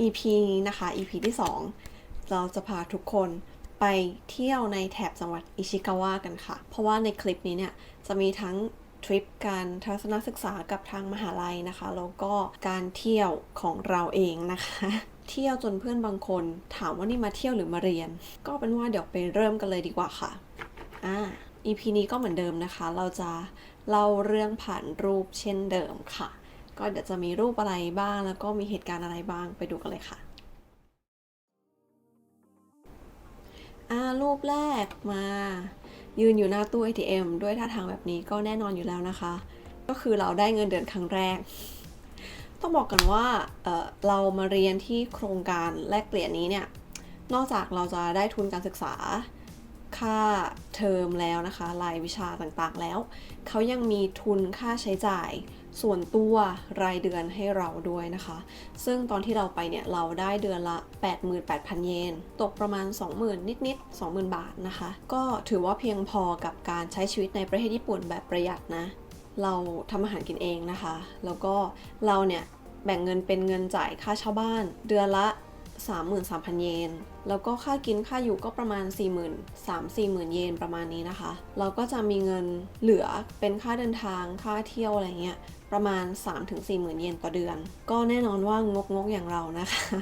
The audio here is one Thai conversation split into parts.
EP นี้นะคะ EP ที่ 2 เราจะพาทุกคนไปเที่ยวในแถบจังหวัดอิชิกาวะกันค่ะ เพราะว่าในคลิปนี้เนี่ยจะมีทั้งทริปการทัศนศึกษากับทางมหาลัยนะคะ แล้วก็การเที่ยวของเราเองนะคะ เที่ยวจนเพื่อนบางคนถามว่านี่มาเที่ยวหรือมาเรียน ก็เป็นว่าเดี๋ยวไปเริ่มกันเลยดีกว่าค่ะ อ่า EP นี้ก็เหมือนเดิมนะคะ เราจะเล่าเรื่องผ่านรูปเช่นเดิมค่ะ ก็เดี๋ยวจะมีรูปอะไรบ้าง แล้วก็มีเหตุการณ์อะไรบ้างไปดูกันเลยค่ะอารูปแรกมา ยืนอยู่หน้าตู้ ATM ด้วยท่าทางแบบนี้ก็แน่นอนอยู่แล้วนะคะ ก็คือเราได้เงินเดือนครั้งแรก ต้องบอกกันว่าเเรามาเรียนที่โครงการแลกเปลี่ยนนี้เนี่ย นอกจากเราจะได้ทุนการศึกษาค่าเทอมแล้วนะคะ รายวิชาต่างๆแล้ว เขายังมีทุนค่าใช้จ่าย ส่วนตัวรายเดือนให้เราด้วยนะคะ ซึ่งตอนที่เราไปเนี่ย เราได้เดือนละ 88,000 เยน ตกประมาณ 20,000 นิดๆ 20,000 บาทนะคะ ก็ถือว่าเพียงพอกับการใช้ชีวิตในประเทศญี่ปุ่นแบบประหยัดนะ เราทำอาหารกินเองนะคะ แล้วก็เราเนี่ยแบ่งเงินเป็นเงินจ่ายค่าเช่าบ้าน เดือนละ 33,000 เยน แล้วก็ค่ากินค่าอยู่ก็ประมาณ 40,000 3 40,000 เยนประมาณนี้นะคะ เราก็จะมีเงินเหลือเป็นค่าเดินทางค่าเที่ยวอะไรเงี้ยประมาณ 3-40,000เยนต่อเดือน ก็แน่นอนว่างกงกอย่างเรานะคะ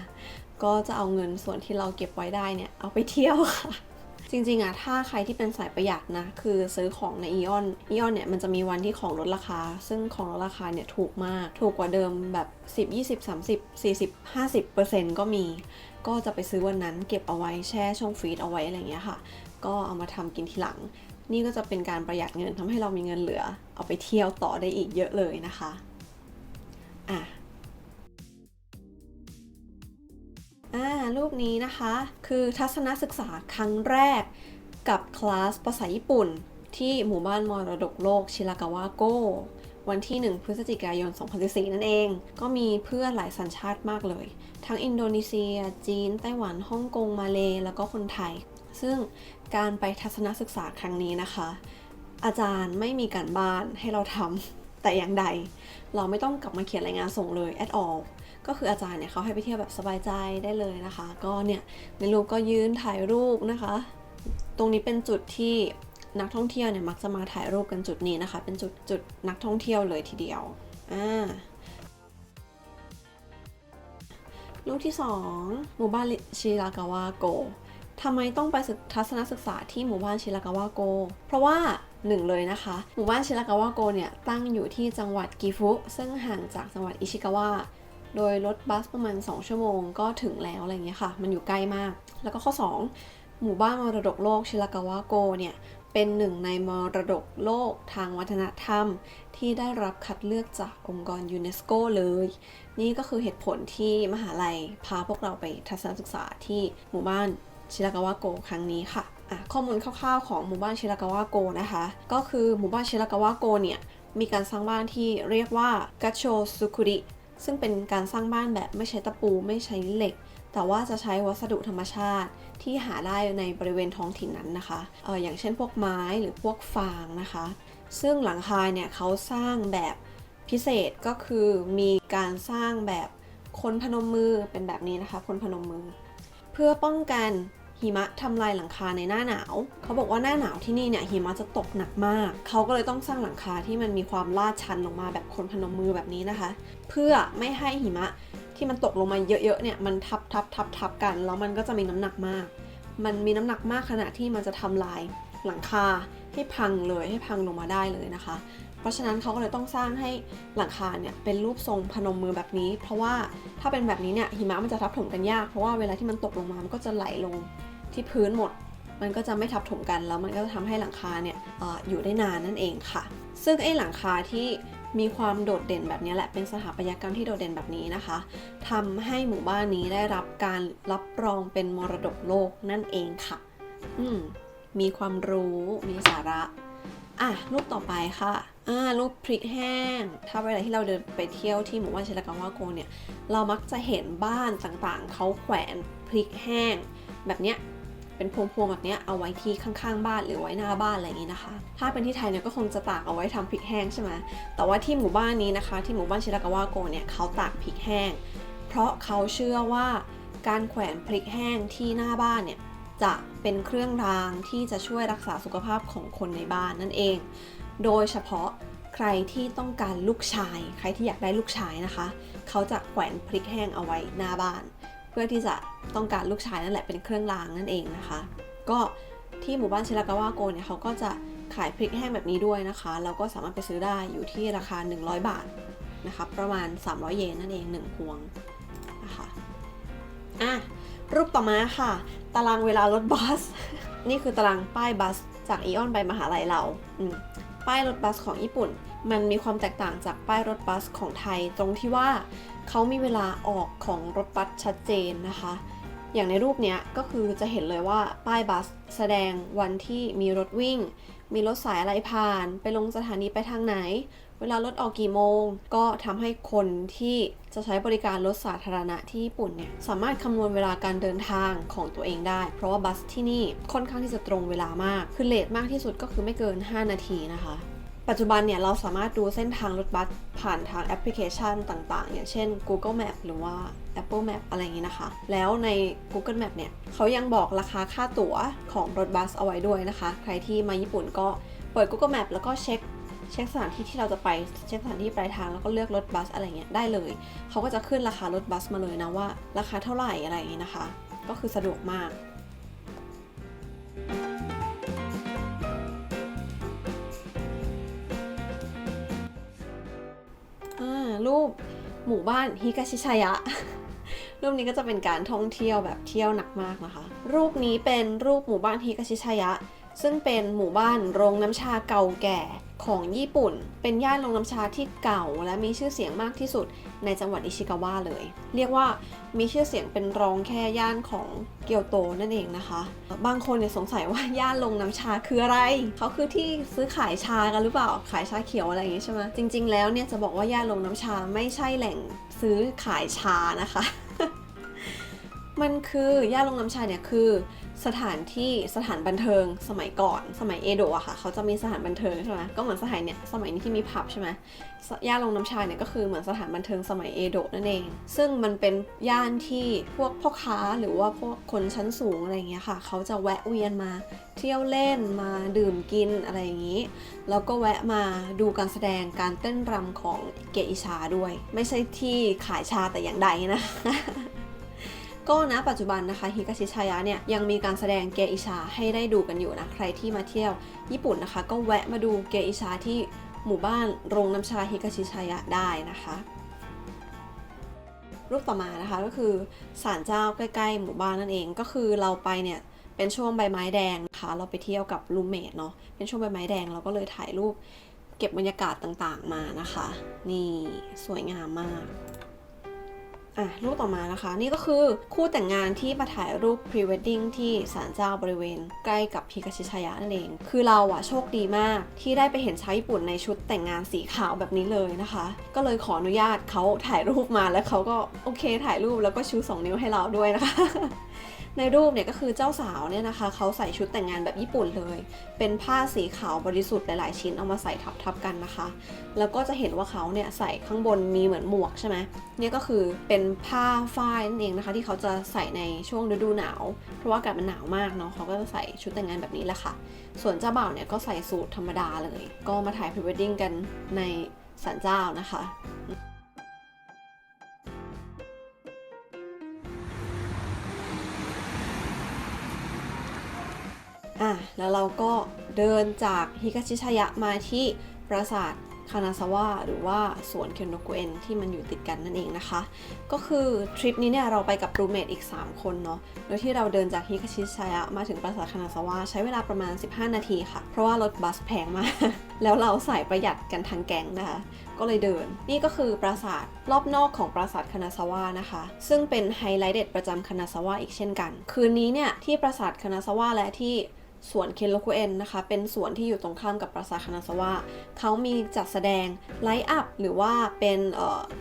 ก็จะเอาเงินส่วนที่เราเก็บไว้ได้เนี่ย เอาไปเที่ยวค่ะ จริงๆอะถ้าใครที่เป็นสายประหยัดนะ คือซื้อของในอีออนอีออนเนี่ยมันจะมีวันที่ของลดราคา ซึ่งของลดราคาเนี่ยถูกมาก ถูกกว่าเดิมแบบ 10 20 30 40 50เปอร์เซ็นต์ก็มี ก็จะไปซื้อวันนั้นเก็บเอาไว้แช่ช่องฟรีซเอาไว้อะไรเงี้ยค่ะ ก็เอามาทำกินทีหลัง นี่ก็จะเป็นการประหยัดเงินทำให้เรามีเงินเหลือ เอาไปเที่ยวต่อได้อีกเยอะเลยนะคะ อะ อ่ารูปนี้นะคะ คือทัศนศึกษาครั้งแรกกับคลาสภาษาญี่ปุ่น ที่หมู่บ้านมรดกโลกชิรากาวะโกวันที่ 1 พฤศจิกายน 2014 นั่นเอง ก็มีเพื่อนหลายสัญชาติมากเลย ทั้งอินโดนีเซีย จีน ไต้หวัน ฮ่องกง มาเล แล้วก็คนไทย ซึ่งการไปทัศนศึกษาครั้งนี้นะคะ อาจารย์ไม่มีการบ้านให้เราทำแต่อย่างใด เราไม่ต้องกลับมาเขียนรายงานส่งเลย at all ก็คืออาจารย์เนี่ยเขาให้ไปเที่ยวแบบสบายใจได้เลยนะคะ ก็เนี่ยในรูปก็ยืนถ่ายรูปนะคะ ตรงนี้เป็นจุดที่นักท่องเที่ยวเนี่ยมักจะมาถ่ายรูปกันจุดนี้นะคะ เป็นจุดจุดนักท่องเที่ยวเลยทีเดียวอ่ารูปที่ 2 หมู่บ้านชิรากาวะโกทำไมต้องไปศึกทัศนศึกษาที่หมู่บ้านชิรากาวะโก เพราะว่าหนึ่งเลยนะคะ หมู่บ้านชิรากาวะโกเนี่ยตั้งอยู่ที่จังหวัดกิฟุ ซึ่งห่างจากจังหวัดอิชิกาวะ โดยรถบัสประมาณ 2 ชั่วโมงก็ถึงแล้วอะไรเงี้ยค่ะ มันอยู่ใกล้มาก แล้วก็ข้อ 2 หมู่บ้านมรดกโลกชิรากาวะโกเนี่ย เป็นหนึ่งในมรดกโลกทางวัฒนธรรม ที่ได้รับคัดเลือกจากองค์กรยูเนสโกเลย นี่ก็คือเหตุผลที่มหาลัยพาพวกเราไปทัศนศึกษาที่หมู่บ้านชิรากาวะโกครั้งนี้ค่ะข้อมูลคร่าวๆของหมู่บ้านชิรากาวะโกนะคะ ก็คือหมู่บ้านชิรากาวะโกเนี่ยมีการสร้างบ้านที่เรียกว่ากัโชซุคุริ ซึ่งเป็นการสร้างบ้านแบบไม่ใช้ตะปูไม่ใช้เหล็ก แต่ว่าจะใช้วัสดุธรรมชาติที่หาได้ในบริเวณท้องถิ่นนั้นนะคะเอออย่างเช่นพวกไม้หรือพวกฟางนะคะ ซึ่งหลังคาเนี่ยเขาสร้างแบบพิเศษก็คือมีการสร้างแบบคนพนมมือเป็นแบบนี้นะคะ คนพนมมือ เพื่อป้องกัน หิมะทำลายหลังคาในหน้าหนาว เขาบอกว่าหน้าหนาวที่นี่เนี่ยหิมะจะตกหนักมาก เขาก็เลยต้องสร้างหลังคาที่มันมีความลาดชันลงมาแบบคนพนมมือแบบนี้นะคะ เพื่อไม่ให้หิมะที่มันตกลงมาเยอะๆเนี่ยมันทับทับทับทับกัน แล้วมันก็จะมีน้ำหนักมาก มันมีน้ำหนักมากขนาดที่มันจะทำลายหลังคาให้พังเลยให้พังลงมาได้เลยนะคะ เพราะฉะนั้นเขาก็เลยต้องสร้างให้หลังคาเนี่ยเป็นรูปทรงพนมมือแบบนี้ เพราะว่าถ้าเป็นแบบนี้เนี่ยหิมะมันจะทับถมกันยาก เพราะว่าเวลาที่มันตกลงมา มันก็จะไหลลง ที่พื้นหมด มันก็จะไม่ทับถมกันแล้วมันก็จะทำให้หลังคาเนี่ยออยู่ได้นานนั่นเองค่ะ ซึ่งไอ้หลังคาที่มีความโดดเด่นแบบนี้แหละ เป็นสถาปัตยกรรมที่โดดเด่นแบบนี้นะคะทำให้หมู่บ้านนี้ได้รับการรับรองเป็นมรดกโลกนั่นเองค่ะ อืม มีความรู้ มีสาระ อะ รูปต่อไปค่ะ อ่า รูปพริกแห้ง ถ้าเวลาที่เราเดินไปเที่ยวที่หมู่บ้านเชิรากาวะโกเนี่ย เรามักจะเห็นบ้านต่างๆ เขาแขวนพริกแห้ง แบบเนี้ย เป็นพวงๆแบบนี้เอาไว้ที่ข้างๆ บ้านหรือไว้หน้าบ้านอะไรอย่างนี้นะคะ ถ้าเป็นที่ไทยเนี่ยก็คงจะตากเอาไว้ทำพริกแห้งใช่ไหมแต่ว่าที่หมู่บ้านนี้นะคะ ที่หมู่บ้านชิรากาวะโกเนี่ยเขาตากพริกแห้ง เพราะเขาเชื่อว่าการแขวนพริกแห้งที่หน้าบ้านเนี่ยจะเป็นเครื่องรางที่จะช่วยรักษาสุขภาพของคนในบ้านนั่นเอง โดยเฉพาะใครที่ต้องการลูกชาย ใครที่อยากได้ลูกชายนะคะ เขาจะแขวนพริกแห้งเอาไว้หน้าบ้าน พื่อที่จะต้องการลูกชายนั่นแหละเป็นเครื่องรางนั่นเองนะคะ ก็ที่หมู่บ้านชิรากาวะโกเนี่ยเขาก็จะขายพริกแห้งแบบนี้ด้วยนะคะแล้วก็สามารถไปซื้อได้อยู่ที่ราคา 100 บาทนะคะประมาณ 300 เยนนั่นเอง 1 พวงนะคะอะรูปต่อมาค่ะ ตารางเวลารถบัส นี่คือตารางป้ายบัสจากอีออนไปมหาลัยเราป้ายรถบัสของญี่ปุ่น มันมีความแตกต่างจากป้ายรถบัสของไทยตรงที่ว่า เขามีเวลาออกของรถบัสชัดเจนนะคะ อย่างในรูปเนี้ยก็คือจะเห็นเลยว่าป้ายบัสแสดงวันที่มีรถวิ่ง มีรถสายอะไรผ่าน ไปลงสถานีไปทางไหน เวลารถออกกี่โมง ก็ทำให้คนที่จะใช้บริการรถสาธารณะที่ญี่ปุ่นเนี่ยสามารถคำนวณเวลาการเดินทางของตัวเองได้ เพราะว่าบัสที่นี่ค่อนข้างที่จะตรงเวลามาก คือเลทมากที่สุดก็คือไม่เกิน 5 นาทีนะคะ ปัจจุบันเนี่ยเราสามารถดูเส้นทางรถบัสผ่านทางแอปพลิเคชันต่างๆ อย่างเช่น Google Map หรือว่า Apple Map อะไรอย่างนี้นะคะ แล้วใน Google Map เนี่ยเขายังบอกราคาค่าตั๋วของรถบัสเอาไว้ด้วยนะคะ ใครที่มาญี่ปุ่นก็เปิด Google Map แล้วก็เช็คเช็คสถานที่ที่เราจะไปเช็คสถานที่ปลายทางแล้วก็เลือกรถบัสอะไรเงี้ยได้เลย เขาก็จะขึ้นราคารถบัสมาเลยนะว่า ราคาเท่าไหร่อะไรอย่างงี้นะคะ ก็คือสะดวกมาก รูปหมู่บ้านฮิกาชิชายะ รูปนี้ก็จะเป็นการท่องเที่ยวแบบเที่ยวหนักมากนะคะ รูปนี้เป็นรูปหมู่บ้านฮิกาชิชายะ ซึ่งเป็นหมู่บ้านโรงน้ำชาเก่าแก่ ของญี่ปุ่น เป็นย่านโรงน้ำชาที่เก่าและมีชื่อเสียงมากที่สุดในจังหวัดอิชิกาวะเลย เรียกว่ามีชื่อเสียงเป็นรองแค่ย่านของเกียวโตนั่นเองนะคะ บางคนเนี่ยสงสัยว่าย่านโรงน้ำชาคืออะไร เขาคือที่ซื้อขายชากันหรือเปล่า ขายชาเขียวอะไรอย่างงี้ใช่ไหมจริง ๆ แล้วเนี่ยจะบอกว่าย่านโรงน้ำชาไม่ใช่แหล่งซื้อขายชานะคะ มันคือย่านโรงน้ำชาเนี่ยคือ สถานที่สถานบันเทิงสมัยก่อนสมัยเอโดะอะค่ะ เขาจะมีสถานบันเทิงใช่ไหมก็เหมือนสถานเนี่ยสมัยนี้ที่มีผับใช่ไหมย่านโรงน้ำชาเนี่ยก็คือเหมือนสถานบันเทิงสมัยเอโดะนั่นเอง ซึ่งมันเป็นย่านที่พวกพ่อค้าหรือว่าพวกคนชั้นสูงอะไรอย่างเงี้ยค่ะ เขาจะแวะเวียนมาเที่ยวเล่นมาดื่มกินอะไรอย่างงี้ แล้วก็แวะมาดูการแสดงการเต้นรำของเกอิชาด้วย ไม่ใช่ที่ขายชาแต่อย่างใดนะ ก็นะปัจจุบันนะคะฮิกาชิชายะเนี่ยยังมีการแสดงเกอิชาให้ได้ดูกันอยู่นะใครที่มาเที่ยวญี่ปุ่นนะคะ ก็แวะมาดูเกอิชาที่หมู่บ้านโรงน้ำชาฮิกาชิชายะได้นะคะรูปต่อมานะคะก็คือศาลเจ้าใกล้ๆหมู่บ้านนั่นเองก็คือเราไปเนี่ยเป็นช่วงใบไม้แดงนะคะ เราไปเที่ยวกับรูเมทเนาะเป็นช่วงใบไม้แดงเราก็เลยถ่ายรูปเก็บบรรยากาศต่างๆมานะคะ นี่สวยงามมาก อะรูปต่อมานะคะ นี่ก็คือคู่แต่งงานที่มาถ่ายรูปพรีเวดดิ้งที่ศาลเจ้าบริเวณ ใกล้กับพิกาชิชายะนั่นเอง คือเราอะโชคดีมากที่ได้ไปเห็นชาวญี่ปุ่นในชุดแต่งงานสีขาวแบบนี้เลยนะคะ ก็เลยขออนุญาตเขาถ่ายรูปมาแล้วเขาก็โอเคถ่ายรูปแล้วก็ชูสองนิ้วให้เราด้วยนะคะ ในรูปเนี่ยก็คือเจ้าสาวเนี่ยนะคะเขาใส่ชุดแต่งงานแบบญี่ปุ่นเลย เป็นผ้าสีขาวบริสุทธิ์หลายๆ ชิ้นเอามาใส่ทับๆกันนะคะ แล้วก็จะเห็นว่าเขาเนี่ยใส่ข้างบนมีเหมือนหมวกใช่ไหมเนี่ยก็คือเป็นผ้าฝ้ายนั่นเองนะคะ ที่เขาจะใส่ในช่วงฤดูหนาว เพราะว่าอากาศมันหนาวมากเนาะเขาก็จะใส่ชุดแต่งงานแบบนี้แหละค่ะ ส่วนเจ้าบ่าวเนี่ยก็ใส่สูทธรรมดาเลย ก็มาถ่ายพรีเวดดิ้งกันในศาลเจ้านะคะ อะแล้วเราก็เดินจากฮิกาชิชยะมาที่ปราสาทคานาซาวะหรือว่าสวนเคนโนกุเอนที่มันอยู่ติดกันนั่นเองนะคะ ก็คือทริปนี้เนี่ยเราไปกับรูเมทอีก 3 คนเนาะโดยที่เราเดินจากฮิกาชิชายะมาถึงปราสาทคานาซาวะใช้เวลาประมาณ 15 นาทีค่ะ เพราะว่ารถบัสแพงมาก แล้วเราใส่ประหยัดกันทางแก๊งนะคะ ก็เลยเดิน นี่ก็คือปราสาทรอบนอกของปราสาทคานาซาวะนะคะ ซึ่งเป็นไฮไลท์เด็ดประจำคานาซาวะอีกเช่นกัน คืนนี้เนี่ยที่ปราสาทคานาซาวะและที่ สวนเคนโรคุเอนนะคะ เป็นสวนที่อยู่ตรงข้ามกับปราสาทคานาซาวะเขามีจัดแสดงไลท์อัพหรือว่าเป็น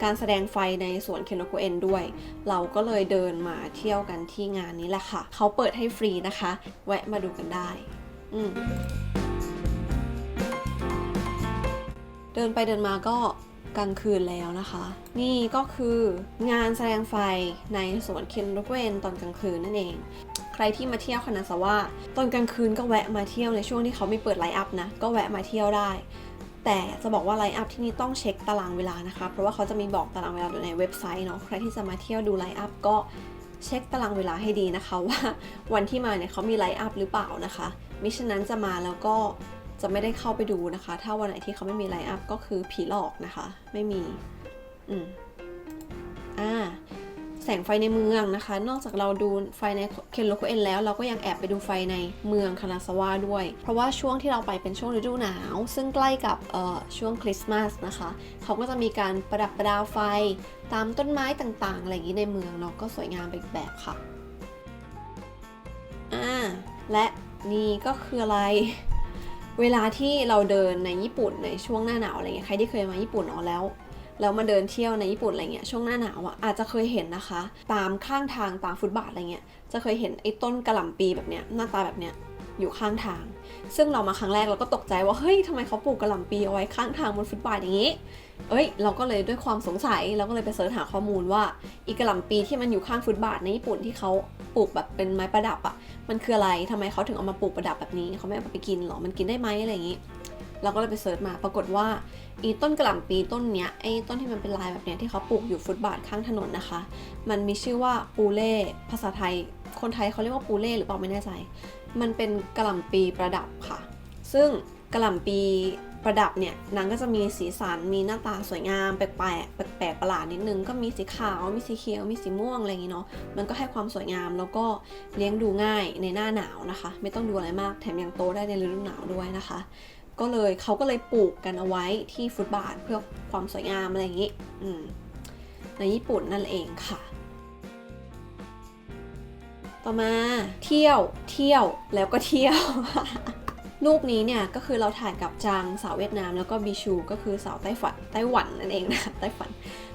การแสดงไฟในสวนเคนโรคุเอนด้วย เราก็เลยเดินมาเที่ยวกันที่งานนี้แหละค่ะ เขาเปิดให้ฟรีนะคะ แวะมาดูกันได้ อืมเดินไปเดินมาก็ กลางคืนแล้วนะคะ นี่ก็คืองานแสดงไฟในสวนเคนโรเวนตอนกลางคืนนั่นเอง ใครที่มาเที่ยวคานาซาวะตอนกลางคืนก็แวะมาเที่ยวในช่วงที่เขาไม่เปิดไลฟ์อัพนะ ก็แวะมาเที่ยวได้ แต่จะบอกว่าไลฟ์อัพที่นี่ต้องเช็คตารางเวลานะคะ เพราะว่าเขาจะมีบอกตารางเวลาอยู่ในเว็บไซต์เนาะ ใครที่จะมาเที่ยวดูไลฟ์อัพก็เช็คตารางเวลาให้ดีนะคะว่าวันที่มาเนี่ยเขามีไลฟ์อัพหรือเปล่านะคะมิฉะนั้นจะมาแล้วก็ จะไม่ได้เข้าไปดูนะคะ ถ้าวันไหนที่เขาไม่มีไลฟ์อัพก็คือผีหลอกนะคะ ไม่มี อืม อ่า แสงไฟในเมืองนะคะ นอกจากเราดูไฟในเคนโลโคเอนแล้ว เราก็ยังแอบไปดูไฟในเมืองคานาซาวะด้วย เพราะว่าช่วงที่เราไปเป็นช่วงฤดูหนาว ซึ่งใกล้กับเอ่อช่วงคริสต์มาสนะคะ เขาก็จะมีการประดับประดาไฟตามต้นไม้ต่างๆ อะไรอย่างนี้ในเมืองเนาะ ก็สวยงามไปอีกแบบค่ะ อ่า และนี่ก็คืออะไร เวลาที่เราเดินในญี่ปุ่นในช่วงหน้าหนาวอะไรเงี้ยใครที่เคยมาญี่ปุ่นเนาะแล้วแล้วมาเดินเที่ยวในญี่ปุ่นอะไรเงี้ยช่วงหน้าหนาวอะอาจจะเคยเห็นนะคะ ตามข้างทางตามฟุตบาทอะไรเงี้ยจะเคยเห็นไอ้ต้นกระหล่ำปีแบบเนี้ยหน้าตาแบบเนี้ยอยู่ข้างทาง ซึ่งเรามาครั้งแรกเราก็ตกใจว่าเฮ้ยทำไมเขาปลูกกระหล่ำปีเอาไว้ข้างทางบนฟุตบาทอย่างนี้ เอ้ย เราก็เลยด้วยความสงสัยเราก็เลยไปเสิร์ชหาข้อมูลว่าอีกระหล่ำปีที่มันอยู่ข้างฟุตบาทในญี่ปุ่นที่เขาปลูกแบบเป็นไม้ประดับอะ มันคืออะไรทำไมเขาถึงเอามาปลูกประดับแบบนี้เขาไม่เอาไปกินหรอ มันกินได้ไหมอะไรอย่างนี้ เราก็เลยไปเสิร์ชมา ปรากฏว่าอีต้นกระหล่ำปีต้นเนี้ยไอ้ต้นที่มันเป็นลายแบบเนี้ยที่เขาปลูกอยู่ฟุตบาทข้างถนนนะคะ มันมีชื่อว่าปูเล่ภาษาไทย คนไทยเขาเรียกว่าปูเล่หรือเปล่าไม่แน่ใจ มันเป็นกระหล่ำปีประดับค่ะ ซึ่งกระหล่ำปี ประดับเนี่ยนางก็จะมีสีสันมีหน้าตาสวยงามแปลกแปลกประหลาดนิดนึงก็มีสีขาวมีสีเขียวมีสีม่วงอะไรอย่างงี้เนาะมันก็ให้ความสวยงามแล้วก็เลี้ยงดูง่ายในหน้าหนาวนะคะ ไม่ต้องดูอะไรมากแถมยังโตได้ในฤดูหนาวด้วยนะคะ ก็เลยเขาก็เลยปลูกกันเอาไว้ที่ฟุตบาทเพื่อความสวยงามอะไรอย่างนี้ในญี่ปุ่นนั่นเองค่ะต่อมาเที่ยวเที่ยวแล้วก็เที่ยว รูปนี้เนี่ยก็คือเราถ่ายกับจางสาวเวียดนาม แล้วก็บิชูก็คือสาวไต้หวันไต้หวันนั่นเองนะไต้หวัน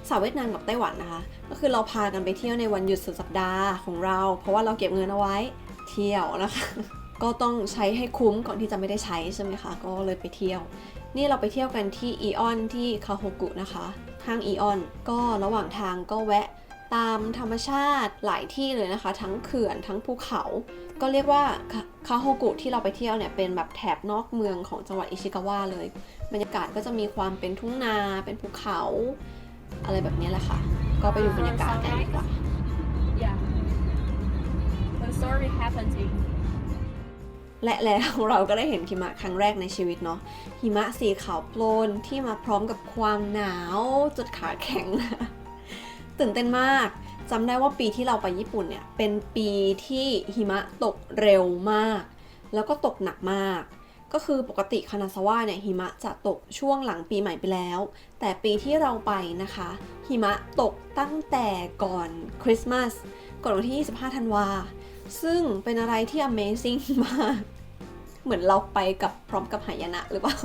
สาวเวียดนามกับไต้หวันนะคะ ก็คือเราพากันไปเที่ยวในวันหยุดสุดสัปดาห์ของเรา เพราะว่าเราเก็บเงินเอาไว้เที่ยวนะคะก็ต้องใช้ให้คุ้มก่อนที่จะไม่ได้ใช้ใช่ไหมคะ ก็เลยไปเที่ยว นี่เราไปเที่ยวกันที่อีออนที่คาโฮกุนะคะ ห้างอีออน ก็ระหว่างทางก็แวะ ตามธรรมชาติหลายที่เลยนะคะ ทั้งเขื่อนทั้งภูเขา ก็เรียกว่าคาคาโฮกุที่เราไปเที่ยวเนี่ยเป็นแบบแถบนอกเมืองของจังหวัดอิชิกาวะเลย บรรยากาศก็จะมีความเป็นทุ่งนาเป็นภูเขา อะไรแบบนี้แหละค่ะ ก็ไปดูบรรยากาศกันดีกว่า Yeah. The story happens in และแล้วเราก็ได้เห็นหิมะครั้งแรกในชีวิตเนาะหิมะสีขาวโพลนที่มาพร้อมกับความหนาวจดขาแข็ง ตื่นเต้นมากจำได้ว่าปีที่เราไปญี่ปุ่นเนี่ยเป็นปีที่หิมะตกเร็วมาก แล้วก็ตกหนักมาก ก็คือปกติคานาซาวะเนี่ยหิมะจะตกช่วงหลังปีใหม่ไปแล้ว แต่ปีที่เราไปนะคะ หิมะตกตั้งแต่ก่อนคริสต์มาสก่อนวันที่ 25 ธันวา ซึ่งเป็นอะไรที่ Amazing มาก เหมือนเราไปกับพร้อมกับหายนะหรือเปล่า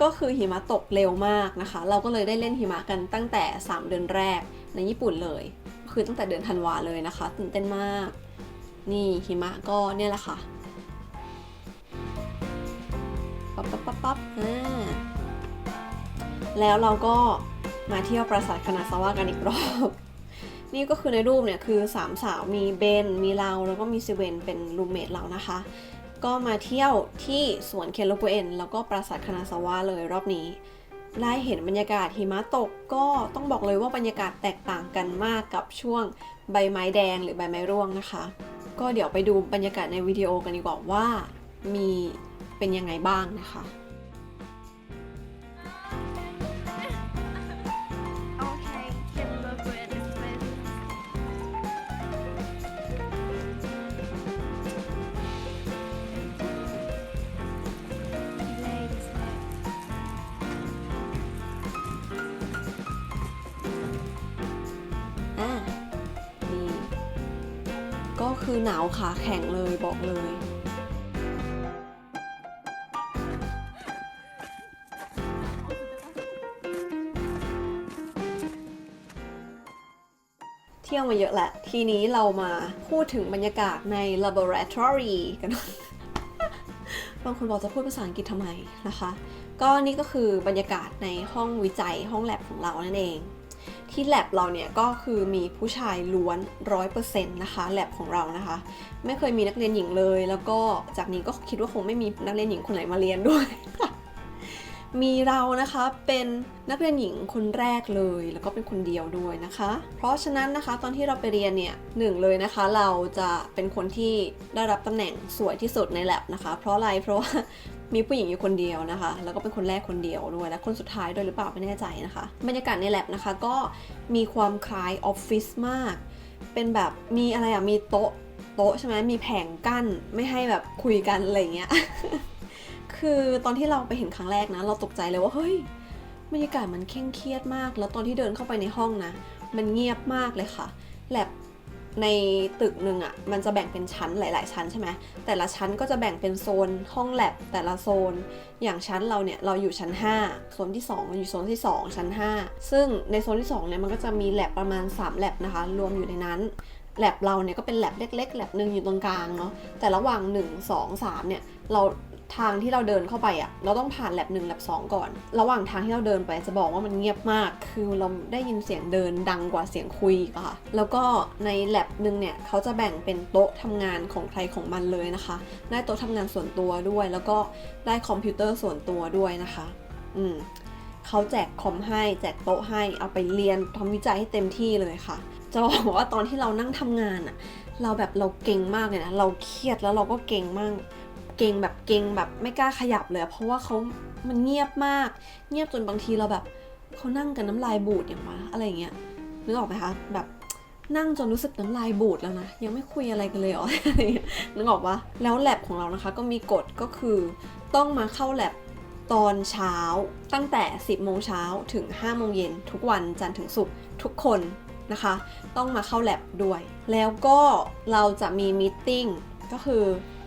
ก็คือหิมะตกเร็วมากนะคะ เราก็เลยได้เล่นหิมะกันตั้งแต่ 3 เดือนแรก ในญี่ปุ่นเลย คือตั้งแต่เดือนธันวาเลยนะคะตื่นเต้นมาก นี่หิมะก็เนี่ยแหละค่ะปั๊บปั๊บปั๊บปั๊บอ่าแล้วเราก็มาเที่ยวปราสาทคานาซาวะกันอีกรอบ นี่ก็คือในรูปเนี่ยคือสามสาวมีเบน มีเราแล้วก็มีซิเวนเป็นรูมเมทเรานะคะ ก็มาเที่ยวที่สวนเคโรโกเอนแล้วก็ปราสาทคานาซาวะเลยรอบนี้ ได้เห็นบรรยากาศหิมะตกก็ต้องบอกเลยว่าบรรยากาศแตกต่างกันมากกับช่วงใบไม้แดงหรือใบไม้ร่วงนะคะ ก็เดี๋ยวไปดูบรรยากาศในวิดีโอกันดีกว่าว่า มีเป็นยังไงบ้างนะคะ ก็คือหนาวขาแข็งเลยบอกเลย เที่ยวมาเยอะแหละ ทีนี้เรามาพูดถึงบรรยากาศใน laboratory กัน บางคนบอกจะพูดภาษาอังกฤษทำไมนะคะ ก็นี่ก็คือบรรยากาศในห้องวิจัยห้องแลบของเรานั่นเอง ที่แลบเราเนี่ยก็คือมีผู้ชายล้วนร้อยเปอร์เซ็นต์นะคะแลบของเรานะคะ ไม่เคยมีนักเรียนหญิงเลย แล้วก็จากนี้ก็คิดว่าคงไม่มีนักเรียนหญิงคนไหนมาเรียนด้วย มีเรานะคะเป็นนักเรียนหญิงคนแรกเลย แล้วก็เป็นคนเดียวด้วยนะคะ เพราะฉะนั้นนะคะตอนที่เราไปเรียนเนี่ยหนึ่งเลยนะคะ เราจะเป็นคนที่ได้รับตำแหน่งสวยที่สุดในแลบนะคะ เพราะอะไรเพราะว่ามีผู้หญิงอยู่คนเดียวนะคะ แล้วก็เป็นคนแรกคนเดียวด้วย และคนสุดท้ายด้วยหรือเปล่าไม่แน่ใจนะคะ บรรยากาศในแลบนะคะก็มีความคล้ายออฟฟิศมาก เป็นแบบมีอะไรอะมีโต๊ะโต๊ะใช่ไหมมีแผงกั้นไม่ให้แบบคุยกันอะไรเงี้ย คือตอนที่เราไปเห็นครั้งแรกนะ เราตกใจเลยว่าเฮ้ยบรรยากาศมันเคร่งเครียดมาก แล้วตอนที่เดินเข้าไปในห้องนะ มันเงียบมากเลยค่ะแลบในตึกหนึ่งอะ่ะมันจะแบ่งเป็นชั้นหลาย ๆ ชั้นใช่ไหมแต่ละชั้นก็จะแบ่งเป็นโซนห้องแลบแต่ละโซน อย่างชั้นเราเนี่ยเราอยู่ชั้น 5 โซนที่ 2 มันอยู่โซนที่ 2 ชั้น 5 ซึ่งในโซนที่2เนี่ยมันก็จะมีแลบประมาณ 3แลบนะคะรวมอยู่ในนั้นแลบเราเนี่ยก็เป็นแลบเล็กๆแลบหนึ่งอยู่ตรงกลางเนาะแต่ระหว่าง 1 2 3เนี่ยเรา ทางที่เราเดินเข้าไปอะเราต้องผ่านแลบหนึ่งแลบสองก่อน ระหว่างทางที่เราเดินไปจะบอกว่ามันเงียบมาก คือเราได้ยินเสียงเดินดังกว่าเสียงคุยกอะค่ะ แล้วก็ในแลบหนึ่งเนี่ยเขาจะแบ่งเป็นโต๊ะทำงานของใครของมันเลยนะคะ ได้โต๊ะทำงานส่วนตัวด้วย แล้วก็ได้คอมพิวเตอร์ส่วนตัวด้วยนะคะ อืมเขาแจกคอมให้แจกโต๊ะให้เอาไปเรียนทำวิจัยให้เต็มที่เลยค่ะ จะบอกว่าตอนที่เรานั่งทำงานอะเราแบบเราเก่งมากเลยนะเราเครียดแล้วเราก็เก่งมาก ก่งแบบเก่งแบบไม่กล้าขยับเลยเพราะว่าเขามันเงียบมาก เงียบจนบางทีเราแบบเขานั่งกันน้ำลายบูดอย่างวะอะไรอย่างเงี้ยนึกออกไหมคะแบบนั่งจนรู้สึกน้ำลายบูดแล้วนะ ยังไม่คุยอะไรกันเลยหรออะไรอนึกออกปะแล้วแลบของเรานะคะ ก็มีกฎก็คือต้องมาเข้าแลบตอนเช้าตั้งแต่ 10 โมงเช้าถึง 5 โมงเย็นทุกวันจันทร์ถึงศุกร์ทุกคนนะคะ ต้องมาเข้าแลบด้วย แล้วก็เราจะมีมิ팅ก็คือ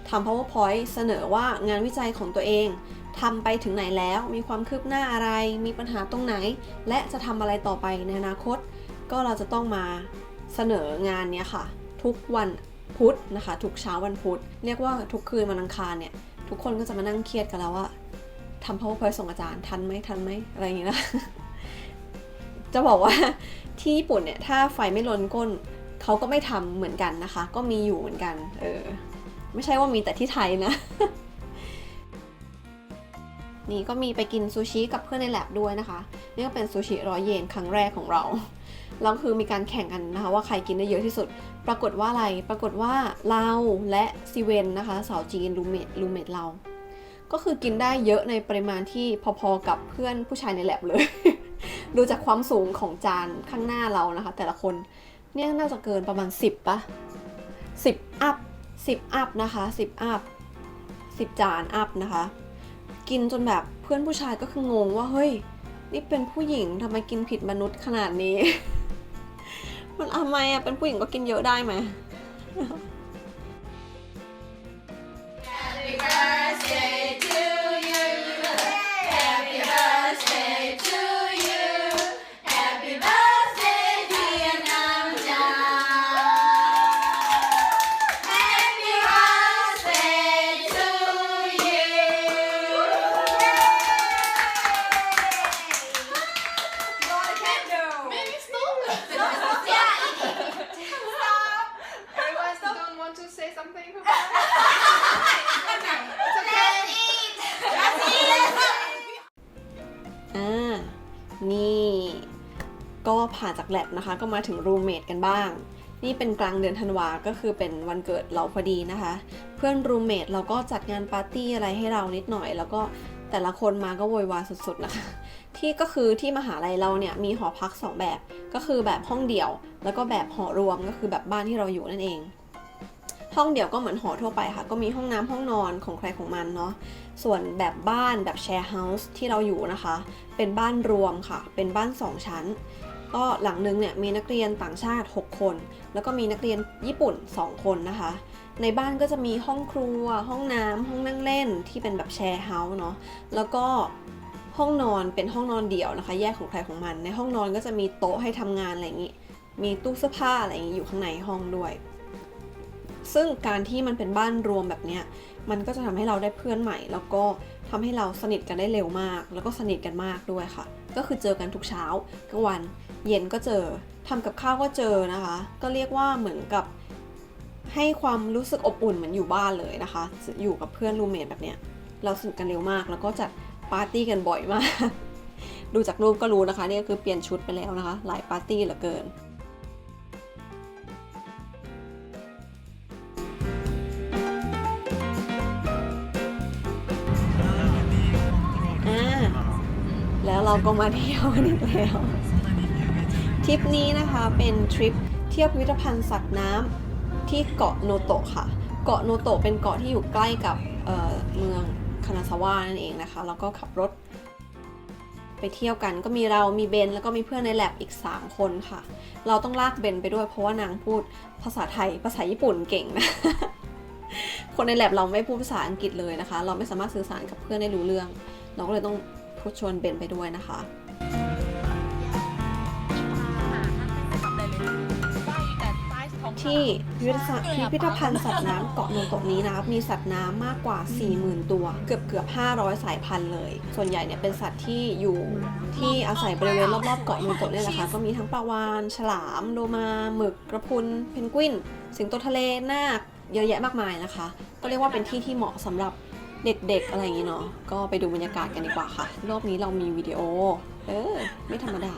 ทำ powerpoint เสนอว่างานวิจัยของตัวเองทำไปถึงไหนแล้ว มีความคืบหน้าอะไร มีปัญหาตรงไหน และจะทำอะไรต่อไปในอนาคต ก็เราจะต้องมาเสนองานนี้ค่ะ ทุกวันพุธนะคะ ทุกเช้าวันพุธ เรียกว่าทุกคืนวันอังคารเนี่ย ทุกคนก็จะมานั่งเครียดกันแล้วว่าทำ powerpoint ส่งอาจารย์ทันไหมทันไหมอะไรอย่างเงี้ยนะจะบอกว่าที่ญี่ปุ่นเนี่ย ถ้าไฟไม่ลนก้นเขาก็ไม่ทำเหมือนกันนะคะ ก็มีอยู่เหมือนกัน เออ ไม่ใช่ว่ามีแต่ที่ไทยนะ นี่ก็มีไปกินซูชิกับเพื่อนในแลบด้วยนะคะ นี่ก็เป็นซูชิร้อยเยนครั้งแรกของเราแล้วคือมีการแข่งกันนะคะว่าใครกินได้เยอะที่สุด ปรากฏว่าอะไร ปรากฏว่าเราและซีเวนนะคะสาวจีนรูเมทรูเมทเรา ก็คือกินได้เยอะในปริมาณที่พอๆกับเพื่อนผู้ชายในแลบเลย ดูจากความสูงของจานข้างหน้าเรานะคะ แต่ละคนเนี่ยน่าจะเกินประมาณ 10ปะ10 อัพ 10 อัพนะคะ 10 อัพ 10 จานอัพนะคะ กินจนแบบเพื่อนผู้ชายก็คืองงว่าเฮ้ย นี่เป็นผู้หญิงทำไมกินผิดมนุษย์ขนาดนี้ มันทำไมอะเป็นผู้หญิงก็กินเยอะได้ไหม Maybe จากแลบนะคะ ก็มาถึงรูเมทกันบ้าง นี่เป็นกลางเดือนธันวาก็คือเป็นวันเกิดเราพอดีนะคะ เพื่อนรูเมทเราก็จัดงานปาร์ตี้อะไรให้เรานิดหน่อย แล้วก็แต่ละคนมาก็โวยวายสุดๆนะคะ ที่ก็คือที่มหาลัยเราเนี่ยมีหอพัก 2 แบบ ก็คือแบบห้องเดี่ยว แล้วก็แบบหอรวมก็คือแบบบ้านที่เราอยู่นั่นเองห้องเดี่ยวก็เหมือนหอทั่วไปค่ะ ก็มีห้องน้ำห้องนอนของใครของมันเนาะ ส่วนแบบบ้านแบบแชร์เฮาส์ที่เราอยู่นะคะ เป็นบ้านรวมค่ะ เป็นบ้าน 2 ชั้น ก็หลังนึงเนี่ยมีนักเรียนต่างชาติ 6 คน แล้วก็มีนักเรียนญี่ปุ่น 2 คนนะคะ ในบ้านก็จะมีห้องครัว ห้องน้ำห้องนั่งเล่นที่เป็นแบบแชร์เฮาส์เนาะแล้วก็ห้องนอนเป็นห้องนอนเดี่ยวนะคะ แยกของใครของมัน ในห้องนอนก็จะมีโต๊ะให้ทำงานอะไรอย่างนี้ มีตู้เสื้อผ้าอะไรอย่างนี้อยู่ข้างในห้องด้วย ซึ่งการที่มันเป็นบ้านรวมแบบเนี้ยมันก็จะทำให้เราได้เพื่อนใหม่ แล้วก็ทำให้เราสนิทกันได้เร็วมาก แล้วก็สนิทกันมากด้วยค่ะ ก็คือเจอกันทุกเช้ากลางวัน เย็นก็เจอทำกับข้าวก็เจอนะคะ ก็เรียกว่าเหมือนกับให้ความรู้สึกอบอุ่นเหมือนอยู่บ้านเลยนะคะ อยู่กับเพื่อนรูมเมทแบบเนี้ยเราสนิทกันเร็วมาก แล้วก็จัดปาร์ตี้กันบ่อยมาก ดูจากรูปก็รู้นะคะนี่ก็คือเปลี่ยนชุดไปแล้วนะคะ หลายปาร์ตี้เหลือเกินอ่าแล้วเราก็มาเที่ยวกันอีกแล้ว ทริปนี้นะคะเป็นทริปเที่ยวพิพิธภัณฑ์สัตว์น้ำที่เกาะโนโตะค่ะ เกาะโนโตะเป็นเกาะที่อยู่ใกล้กับเเมืองคานาซาวะนั่นเองนะคะ แล้วก็ขับรถไปเที่ยวกันก็มีเรามีเบน แล้วก็มีเพื่อนในแลบอีก 3 คนค่ะ เราต้องลากเบนไปด้วยเพราะว่านางพูดภาษาไทยภาษาญี่ปุ่นเก่งนะ คนในแลบเราไม่พูดภาษาอังกฤษเลยนะคะ เราไม่สามารถสื่อสารกับเพื่อนได้รู้เรื่อง เราก็เลยต้องพูดชวนเบนไปด้วยนะคะ ที่พิพิธภัณฑ์พิพิธภัณฑ์สัตว์น้ำเกาะโนโตะนี้นะครับมีสัตว์น้ำมากกว่า 40,000 ตัว เกือบเกือบ500 สายพันธุ์เลย ส่วนใหญ่เนี่ยเป็นสัตว์ที่อยู่ที่อาศัยบริเวณรอบๆเกาะโนโตะเนี่ยแหละค่ะก็มีทั้งปลาวานฉลามโลมาหมึกกระพุนเพนกวิน สิงโตทะเลนาคเยอะแยะมากมายนะคะ ก็เรียกว่าเป็นที่ที่เหมาะสำหรับเด็กๆอะไรอย่างนี้เนาะก็ไปดูบรรยากาศกันดีกว่าค่ะ รอบนี้เรามีวิดีโอ เออ ไม่ธรรมดา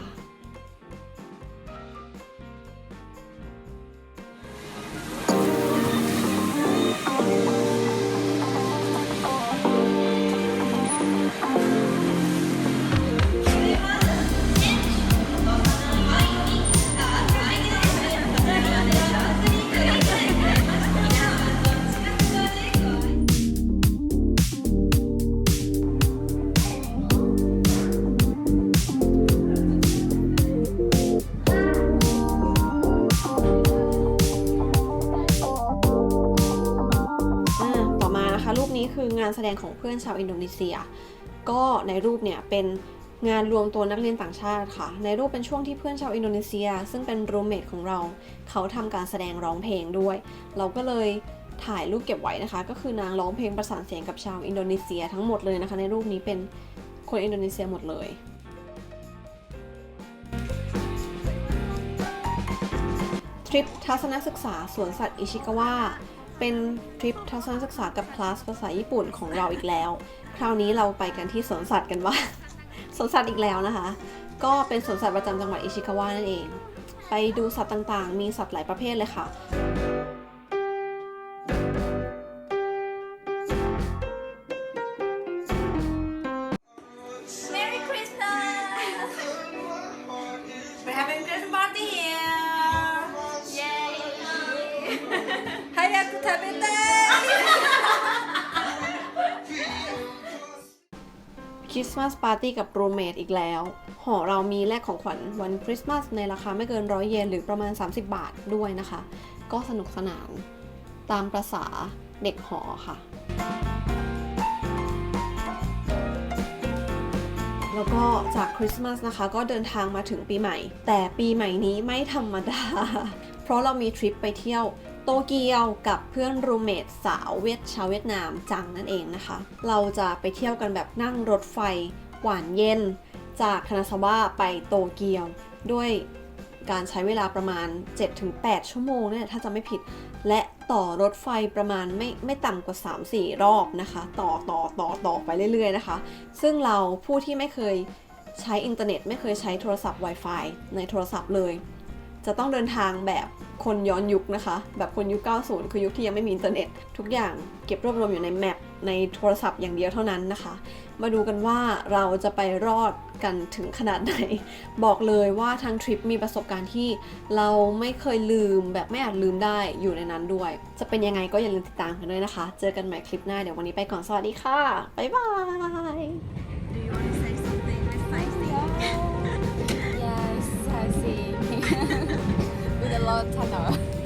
ดงของเพื่อนชาวอินโดนีเซีย ก็ในรูปเนี่ยเป็นงานรวมตัวนักเรียนต่างชาติค่ะ ในรูปเป็นช่วงที่เพื่อนชาวอินโดนีเซีย ซึ่งเป็นรูมเมทของเรา เขาทำการแสดงร้องเพลงด้วย เราก็เลยถ่ายรูปเก็บไว้นะคะ ก็คือนางร้องเพลงประสานเสียงกับชาวอินโดนีเซียทั้งหมดเลยนะคะ ในรูปนี้เป็นคนอินโดนีเซียหมดเลยทริปทัศนศึกษาสวนสัตว์อิชิกาวะ เป็นทริปทัศนศึกษากับคลาสภาษาญี่ปุ่นของเราอีกแล้ว คราวนี้เราไปกันที่สวนสัตว์กันบ้าง สวนสัตว์อีกแล้วนะคะ ก็เป็นสวนสัตว์ประจำจังหวัดอิชิกาวะนั่นเอง ไปดูสัตว์ต่างๆ มีสัตว์หลายประเภทเลยค่ะ ริสต์มาสปาร์ตี้กับโรเมทอีกแล้ว หอเรามีแลกของขวัญวันคริสต์มาสในราคาไม่เกินร้อยเยนหรือประมาณ 30 บาทด้วยนะคะ ก็สนุกสนานตามประษาเด็กหอค่ะ แล้วก็จากคริสต์มาสนะคะ ก็เดินทางมาถึงปีใหม่ แต่ปีใหม่นี้ไม่ธรรมดา เพราะเรามีทริปไปเที่ยว โตเกียวกับเพื่อนรูเมทสาวเวียดชาวเวียดนามจังนั่นเองนะคะ เราจะไปเที่ยวกันแบบนั่งรถไฟหวานเย็น จากคานาซาวะไปโตเกียว ด้วยการใช้เวลาประมาณ 7-8 ชั่วโมงเนี่ยถ้าจะไม่ผิด และต่อรถไฟประมาณไม่ไม่ต่ำกว่า 3-4 รอบนะคะ ต่อต่อต่อต่อไปเรื่อยๆนะคะ ซึ่งเราผู้ที่ไม่เคยใช้อินเทอร์เน็ต ไม่เคยใช้โทรศัพท์ Wi-Fi ในโทรศัพท์เลย จะต้องเดินทางแบบ คนย้อนยุคนะคะ แบบคนยุค 90 คือยุคที่ยังไม่มีอินเทอร์เน็ต ทุกอย่างเก็บรวบรวมอยู่ในแมปในโทรศัพท์อย่างเดียวเท่านั้นนะคะ มาดูกันว่าเราจะไปรอดกันถึงขนาดไหน บอกเลยว่าทางทริปมีประสบการณ์ที่เราไม่เคยลืมแบบไม่อาจลืมได้อยู่ในนั้นด้วย จะเป็นยังไงก็อย่าลืมติดตามกันด้วยนะคะ เจอกันใหม่คลิปหน้าเดี๋ยววันนี้ไปก่อนสวัสดีค่ะบ๊ายบาย blood tunnel.